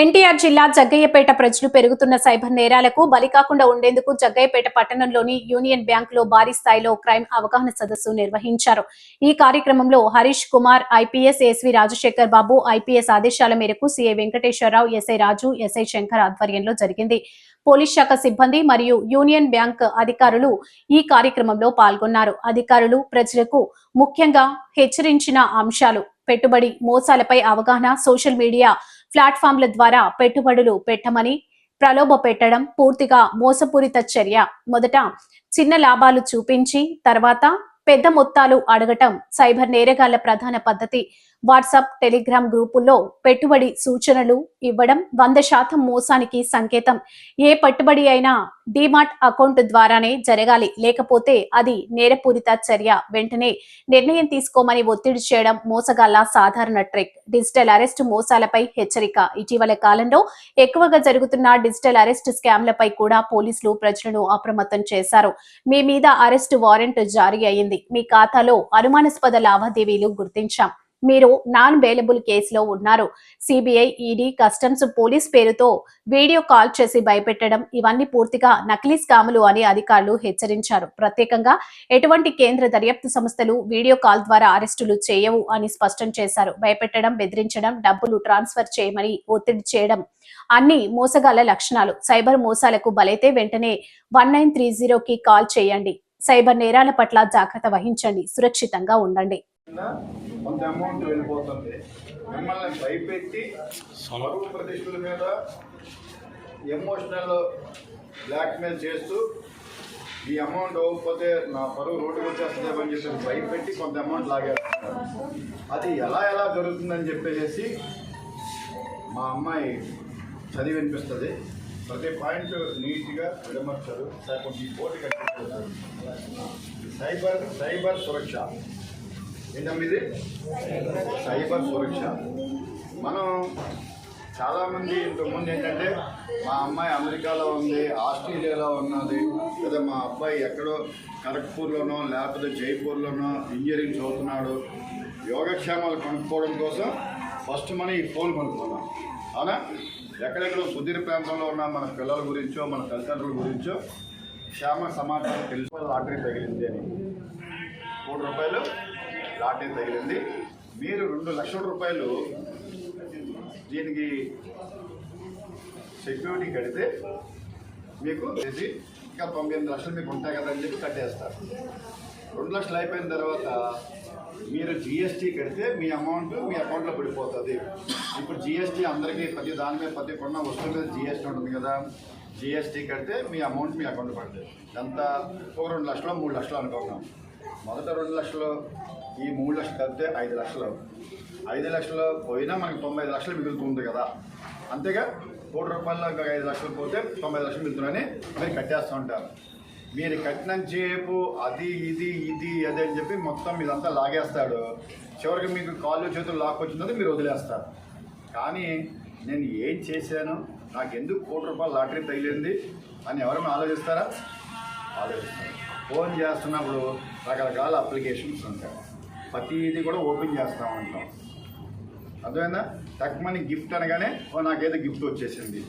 ఎన్టీఆర్ జిల్లా జగ్గయ్యపేట ప్రజలు పెరుగుతున్న సైబర్ నేరాలకు బలి కాకుండా ఉండేందుకు జగ్గయ్యపేట పట్టణంలోని యూనియన్ బ్యాంక్లో భారీ స్థాయిలో క్రైమ్ అవగాహన సదస్సు నిర్వహించారు. ఈ కార్యక్రమంలో Harish Kumar IPS SV Rajasekhar Babu IPS ఆదేశాల మేరకు CI Venkateswararao SI Raju SI Shankar ఆధ్వర్యంలో జరిగింది. పోలీస్ శాఖ సిబ్బంది మరియు యూనియన్ బ్యాంక్ అధికారులు ఈ కార్యక్రమంలో పాల్గొన్నారు. అధికారులు ప్రజలకు ముఖ్యంగా హెచ్చరించిన అంశాలు పెట్టుబడి మోసాలపై అవగాహన సోషల్ మీడియా ప్లాట్ఫామ్ల ద్వారా పెట్టుబడులు పెట్టమని ప్రలోభ పెట్టడం పూర్తిగా మోసపూరిత చర్య. మొదట చిన్న లాభాలు చూపించి తర్వాత పెద్ద మొత్తాలు అడగటం సైబర్ నేరగాళ్ళ ప్రధాన పద్ధతి వాట్సాప్ టెలిగ్రామ్ గ్రూపుల్లో పెట్టుబడి సూచనలు ఇవ్వడం వంద శాతం మోసానికి సంకేతం. ఏ పెట్టుబడి అయినా డిమార్ట్ అకౌంట్ ద్వారానే జరగాలి. లేకపోతే అది నేరపూరిత చర్య. వెంటనే నిర్ణయం తీసుకోమని ఒత్తిడి చేయడం మోసగాళ్ళ సాధారణ ట్రిక్. డిజిటల్ అరెస్ట్ మోసాలపై హెచ్చరిక. ఇటీవల కాలంలో ఎక్కువగా జరుగుతున్న డిజిటల్ అరెస్ట్ స్కామ్లపై కూడా పోలీసులు ప్రజలను అప్రమత్తం చేశారు. మీ మీద అరెస్ట్ వారెంట్ జారీ అయింది మీ ఖాతాలో అనుమానాస్పద లావాదేవీలు గుర్తించాం. మీరు నాన్ బెయిలబుల్ కేసులో ఉన్నారు. సిబిఐ ఈడీ కస్టమ్స్ పోలీస్ పేరుతో వీడియో కాల్ చేసి భయపెట్టడం ఇవన్నీ పూర్తిగా నకిలీ స్కాములు అని అధికారులు హెచ్చరించారు. ప్రత్యేకంగా ఎటువంటి కేంద్ర దర్యాప్తు సంస్థలు వీడియో కాల్ ద్వారా అరెస్టులు చేయవు అని స్పష్టం చేశారు. భయపెట్టడం బెదిరించడం డబ్బులు ట్రాన్స్ఫర్ చేయమని ఒత్తిడి చేయడం అన్ని మోసగాళ్ళ లక్షణాలు. సైబర్ మోసాలకు బలైతే వెంటనే వన్ నైన్ త్రీ జీరోకి కాల్ చేయండి. సైబర్ నేరాల పట్ల జాగ్రత్త వహించండి. సురక్షితంగా ఉండండి. కొంత అమౌంట్ వెళ్ళిపోతుంది. మిమ్మల్ని భయపెట్టి పరువు ప్రతిష్టల మీద ఎమోషనల్ బ్లాక్మెయిల్ చేస్తూ ఈ అమౌంట్ అవ్వకపోతే నా పరువు రోడ్డుకు వచ్చేస్తుందేమని చెప్పి భయపెట్టి కొంత అమౌంట్ లాగేస్తున్నారు అది ఎలా ఎలా జరుగుతుందని చెప్పేసి మా అమ్మాయి చదివి వినిపిస్తుంది. ప్రతి పాయింట్ నీట్గా విడమర్చారు. సార్ ఈ బోర్డు కట్టించారు సైబర్ సైబర్ సురక్ష. ఏంటమ్మా ఇది సైబర్ సురక్ష. మనం చాలామంది ఇంతకుముందు ఏంటంటే మా అమ్మాయి అమెరికాలో ఉంది ఆస్ట్రేలియాలో ఉన్నది లేదా మా అబ్బాయి ఎక్కడో ఖరగ్పూర్లోనో లేకపోతే జైపూర్లోనో ఇంజనీరింగ్ చదువుతున్నాడు. యోగక్షేమాలు కనుక్కోవడం కోసం ఫస్ట్ మనం ఈ ఫోన్ కొనుక్కున్నాం అవునా? ఎక్కడెక్కడో సుదీర్ ప్రాంతంలో ఉన్న మన పిల్లల గురించో మన తల్లిదండ్రుల గురించో క్షేమ సమాచారం తెలుసు లాటరీ తగిలింది అని. మూడు రూపాయలు? లాటరీ తగిలింది. మీరు రెండు లక్షల రూపాయలు దీనికి సెక్యూరిటీ కడితే మీకు ఇది ఇంకా తొంభై ఎనిమిది లక్షలు మీకు ఉంటాయి కదా అని చెప్పి కట్టేస్తారు. రెండు లక్షలు అయిపోయిన తర్వాత మీరు జిఎస్టీ కడితే మీ అమౌంట్ మీ అకౌంట్లో పడిపోతుంది. ఇప్పుడు జిఎస్టీ అందరికీ ప్రతి దాని మీద ప్రతి కొన్న వస్తువు మీద జిఎస్టీ ఉంటుంది కదా. జిఎస్టీ కడితే మీ అమౌంట్ మీ అకౌంట్ పడుతుంది ఎంత ఒక రెండు లక్షలు మూడు లక్షలు అనుకుంటున్నాం. మొదట రెండు లక్షలు ఈ మూడు లక్షలు కలిపితే ఐదు లక్షలు. ఐదు లక్షలు పోయినా మనకి తొంభై లక్షలు మిగులుతుంది కదా. అంతేగా కోటి రూపాయలు ఇంకా ఐదు లక్షలు పోతే తొంభై లక్షలు మిగులుతున్నాయని మీరు కట్టేస్తూ ఉంటారు. మీరు కట్టినంతసేపు అది ఇది ఇది అది అని చెప్పి మొత్తం ఇదంతా లాగేస్తాడు. చివరికి మీకు కాళ్ళు చేతులు లాక్కొచ్చినది మీరు వదిలేస్తారు. కానీ నేను ఏం చేశాను? నాకు ఎందుకు కోటి రూపాయలు లాటరీ తగిలింది? అని ఎవరైనా ఆలోచిస్తారా? ఆలోచిస్తారు. ఫోన్ చేస్తున్నప్పుడు రకరకాల అప్లికేషన్స్ ఉంటాయి. ప్రతిదీ కూడా ఓపెన్ చేస్తూ ఉంటాం. అర్థమైందా? తక్కువని గిఫ్ట్ అనగానే ఓ నాకేదో గిఫ్ట్ వచ్చేసింది.